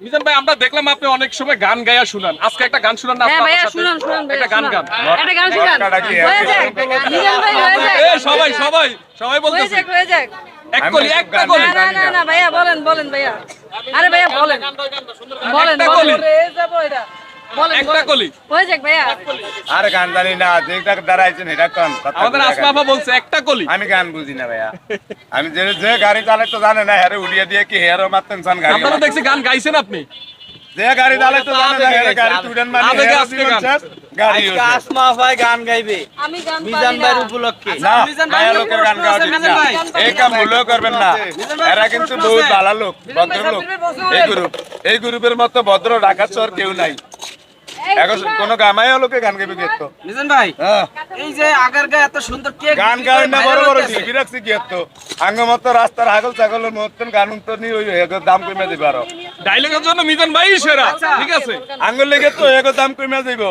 মিজান ভাই আমরা দেখলাম আপনি অনেক সময় গান গায়া শুনান। আজকে একটা গান শুনান না হ্যাঁ আপনার ভাইয়া সাথে? শুনুন শুনুন ভাইয়া একটা গান গান। একটা গান শুনান। মটকাটা কি আছে? যাক। মিজান ভাই যাক। এ সবাই সবাই সবাই হয়ে যাক হয়ে যাক। এক কলি একটা কলি। না না না না ভাইয়া বলেন বলেন ভাইয়া। আরে ভাইয়া বলেন। বলেন বলেন। যাব এটা। বলেন একটা কলি। হয়ে যাক ভাইয়া। আরে গান জানি না যেটা দাঁড়াইছেন এটা কোন আমাদের বলে আসমা গান। আপা বলছে একটা কলি। আমি গান বুঝি না ভাইয়া। আমি যে যে গাড়ি চালাই তো জানে না হ্যারে উড়িয়ে দিয়ে কি মারতেন সান গাড়ি আপনারা দেখছি গান গাইছেন আপনি। যে গাড়ি চালাই তো জানে না গাড়ি মানে গাড়ি আজকে। গান গাইবে। আমি গান মিজান উপলক্ষে। না মিজান ভাই লোকের গান গাওয়া এই কাম করবেন না। এরা কিন্তু বহুত ভালো লোক ভদ্র লোক। এই গ্রুপ এই গ্রুপের মতো ভদ্র শহর কেউ নাই। এখন কোন গামায়া লোকে গান গাইবে কে তো মিজান ভাই হ্যাঁ। এই যে আগের গায়ে এত সুন্দর কেক গান গাওয়েন না বড় বড় টিভি রাখছি কি তো আঙ্গ মতো রাস্তার হাগল ছাগলের মতন গান তো নি ওই দাম কমে দিবে আরও। ডাইলগের জন্য মিজান ভাই সেরা ঠিক আছে? আঙ্গুল লেগে তো এগো দাম কমে যাইব।